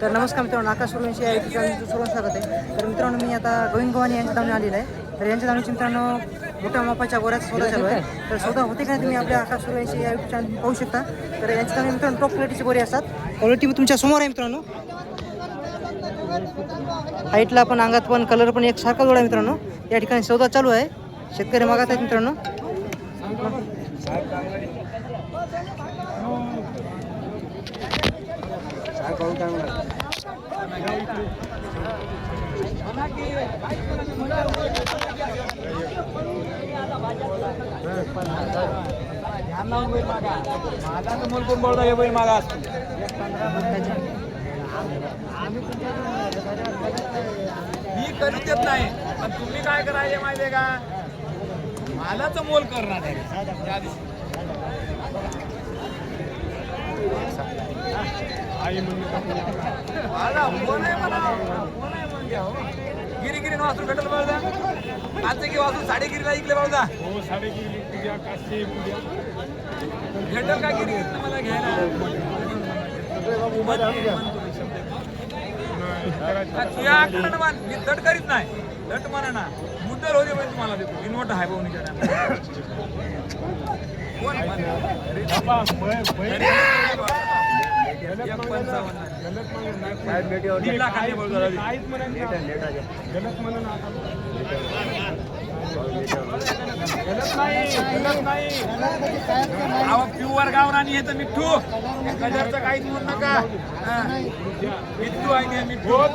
तर नमस्कार मित्रांनो आकाश सोलंशी या युट्यूब चॅनलचं स्वागत आहे. तर मित्रांनो मी आता गोविंद गव्हाणे यांच्या दावणी आलेलं आहे. तर यांच्या दावणीचे मित्रांनो मोठ्या मापाच्या गोऱ्याचा सौदा चालू आहे. तर सौदा होते का तुम्ही आपल्या आकाश सोलंशी या युट्यूब चॅनल पाहू शकता? तर यांच्या दावणी मित्रांनो टॉप क्वालिटीचे गोरे असतात. क्वालिटी तुमच्यासमोर आहे मित्रांनो. हाईटला पण अंगात पण कलर पण एक सारखा जोडा आहे मित्रांनो. या ठिकाणी सौदा चालू आहे. शेतकरी मागत आहेत मित्रांनो. मी करू देत नाही. पण तुम्ही काय करायचे माहितीये का? मालाचं मोल करणार आहे. त्या दिवशी आई म्हणून म्हणजे हो. गिरी गिरी वासरू भेटल बळदा आजचे की वासरू साडेगिरीला इकले बळदा हो साडेगिरी पूजा काशी पूजा. भेटल का गिरी? मला घ्यायला? का तुझ्या आकडनं मान मी तट करीत नाही. तट म्हणा ना मुद्दल होते म्हणजे तुम्हाला देतो. इन्व्हर्टर आहे भाऊनीच्या कोण प्युअर गावरानी हे तर मिठ्ठू कलरचं काहीच म्हणू नका हा. मिठ्ठू आहे मिठ्ठू हो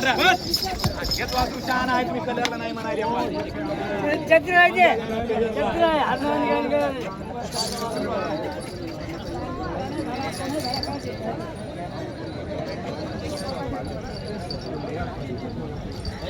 हेच वासरू शहाण आहे, तुम्ही कलरला नाही म्हणाले आपण. बोलवून देऊ लागलो घरी मला. हे वासरं मुद्दल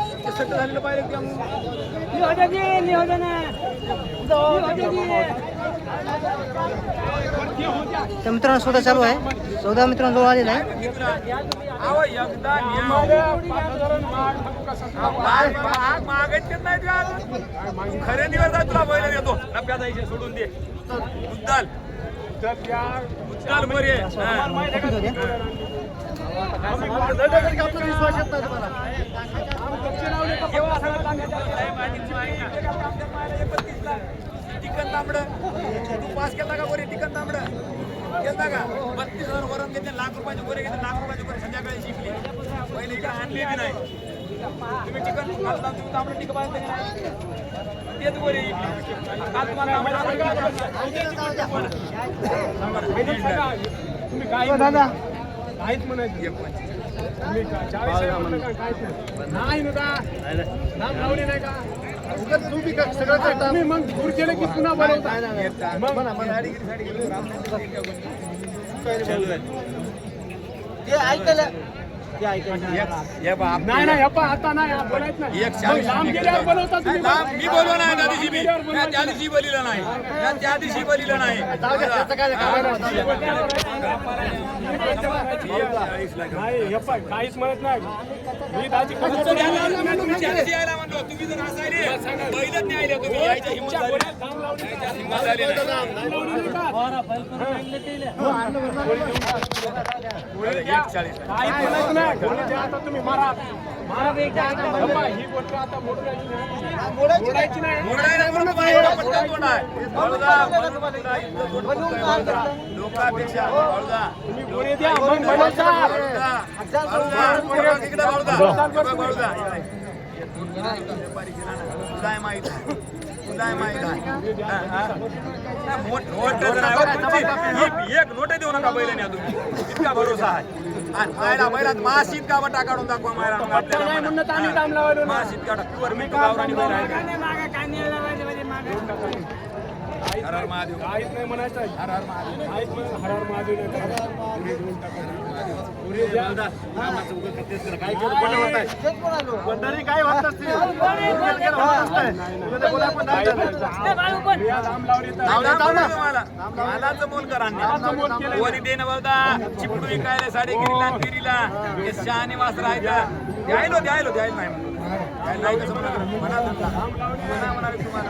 ते झालेलं पाहिजे की तर मित्रांनो सौदा चालू आहे. सौदा मित्रांनो जवळ आलेला आहे. नाही. खरेदीवर जाय तुला बैल देतो नफ्या जायचे सोडून दे. मुद्दाल. मुद्दाल बरे टिकन तांबड तू पास केला का गोरे टिकन तांबड केलता का बत्तीस हजार वरण घेतले लाख रुपयाचे गोरे घेतले लाख रुपयाचे गोरे संध्याकाळी शिकले पहिले इकडे आणले बी नाही तुम्ही चिकन घालता तुम्ही तांबड टिक पाहिजे तेच गोरे काल तुम्हाला तुम्ही काय हो, दादा. काहीच म्हणायचं. तुम्ही नाही. ना? नाम लावले नाही का? तुम्ही मग दूर केलं की पुन्हा बोलवता? मग नाही. नाही अप्पा आता नाही हा बोलायच नाही. एक मग लांब गेल्यावर बोलवता तुम्ही. लांब मी बोललो नाही त्या दिवशी मी म्या त्या दिवशी बोलिलं नाही. म्या त्या दिवशी बोलिलं नाही. नाही अप्पा काहीच म्हणत नाही. मी दाजी कसं तुम्ही त्या दिवशी यायला म्हणलो तुम्ही जर असायले पहिलंच नाही आले तुम्ही. यायच्या हिंमत झाली यायच्या हिंमत झाली नाही. गोळी द्या. काहीच म्हणायचं नाही. गोळी द्या आता तुम्ही मारा. मारा. बाबा, ही गोष्ट आता मोडायची नाही. लोकांपेक्षा बळदा. तुला माहीत. तुला माहीत आहे. हा, हा. हो, एक नोट देऊ नका बैलाने तुम्ही इतका भरोसा आहे आणि बैला बैलात मास इतका बटा काढून दाखवा ना. मास इतका प्युअर मी गावरानी बैल आहे हर हर महादेव। काहीच नाही म्हणायचं. हर हर महादेव। काहीच नाही. हर हर महादेव नाही. करायचं. गोळी देऊन टाका. गोळी द्या. काय होत नसते या दाम लावले तर- नाव नाव नाव तुम्हाला मालाचं मोल करा मालाचं मोल केलंय. वरी देणं बघा चिपडू विकायला साडे गिरीला पिरीला हे शहाणे वास राहायचं द्यायलो द्यायलो द्यायला नाही म्हणून. द्यायला नाही कसं म्हणा म्हणा. म्हणा म्हणाले तुम्हाला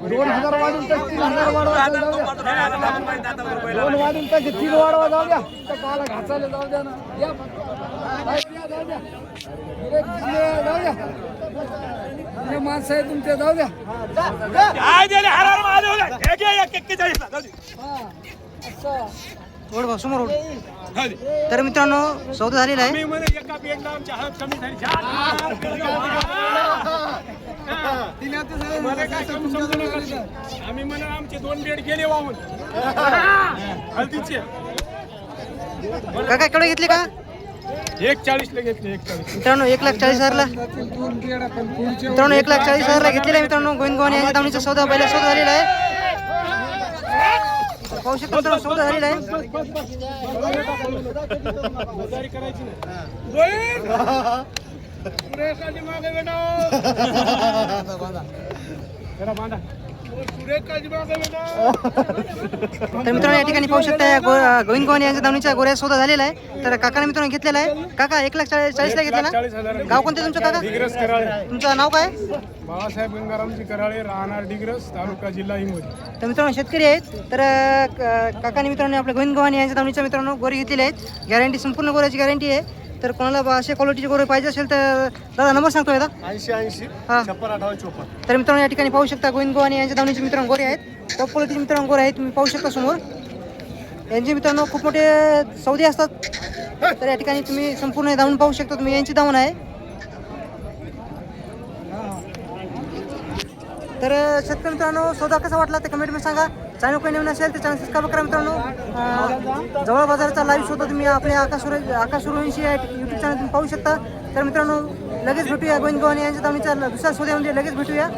दोन हजार वाढून तीन हजार वाढवा दोन वाढून त्याचे तीन वाढवा जाऊ द्या. त्या काला घासायला जाऊ द्या ना. या काय द्या, जाऊ द्या. दिसले, जाऊ द्या माणसं आहे तुमचे जाऊ द्या. काय दिले. एक एक्केचाळीसला. ओढ भाऊ समोर ओढ. तर मित्रांनो सौदा झालेला आहे. काय. आम्ही म्हणा आमचे दोन बेड गेले वाहून. हळदीचे काका केवढे घेतले का? एक चाळीसला घेतले एक चाळीस. मित्रांनो एक लाख चाळीस हजारला. मित्रांनो एक लाख चाळीस हजारला घेतलेला आहे मित्रांनो. गोविंद गव्हाणे यांच्या दावणीचा सौदा पहिला सौदा झालेला आहे. पाहू शकता मित्रांनो सौदा झालेला आहे. तर मित्रांनो या ठिकाणी पाहू शकता गोविंद गव्हाणे यांच्या दावणीच्या गोऱ्या सौदा झालेला आहे. तर काकाने मित्रांनो घेतलेला आहे. काका एक लाख चाळीस चाळीसला घेतलेला? चाळीस गाव कोणते तुमचं काका? तुमचं नाव काय? बाळासाहेब गंगारामजी कराळे राहणार डिग्रस तालुका जिल्हा हिंगोली. तर मित्रांनो शेतकरी आहेत. तर क- काकाने मित्रांनो आपल्या गोविंद गव्हाणे यांच्या दावणीच्या मित्रांनो गोरे घेतलेले आहेत. गॅरंटी संपूर्ण गोऱ्याची गॅरंटी आहे. तर कोणाला बा- अशा क्वालिटीचे गोरे पाहिजे असेल तर दादा नंबर सांगतो दादा. ऐंशी ऐंशी हा. छप्पन अठ्ठावन्न चोपन्न. तर मित्रांनो या ठिकाणी पाहू शकता गोविंद गव्हाणे यांच्या दावणीचे मित्रांनो गोरे आहेत. टॉप क्वालिटीचे मित्रांनो गोरे आहेत. तुम्ही पाहू शकता समोर. यांचे मित्रांनो खूप मोठे सौदे असतात. तर या ठिकाणी तुम्ही संपूर्ण धावून पाहू शकता. तुम्ही यांची धावण आहे. तर शेतकरी मित्रांनो सौदा कसा वाटला ते कमेंटमध्ये सांगा. चॅनल काही नवीन असेल तर चॅनल सबस्क्राईब करा मित्रांनो. जवळ बाजाराचा लाईव्ह शोधा तुम्ही आपल्या आकाश सुरे आकाश या यूट्यूब चॅनल तुम्ही पाहू शकता. तर मित्रांनो लगेच भेटूया. गोविंद गव्हाणे यांच्या दावणीच्या दुसऱ्या शोध्यामध्ये म्हणजे लगेच भेटूया.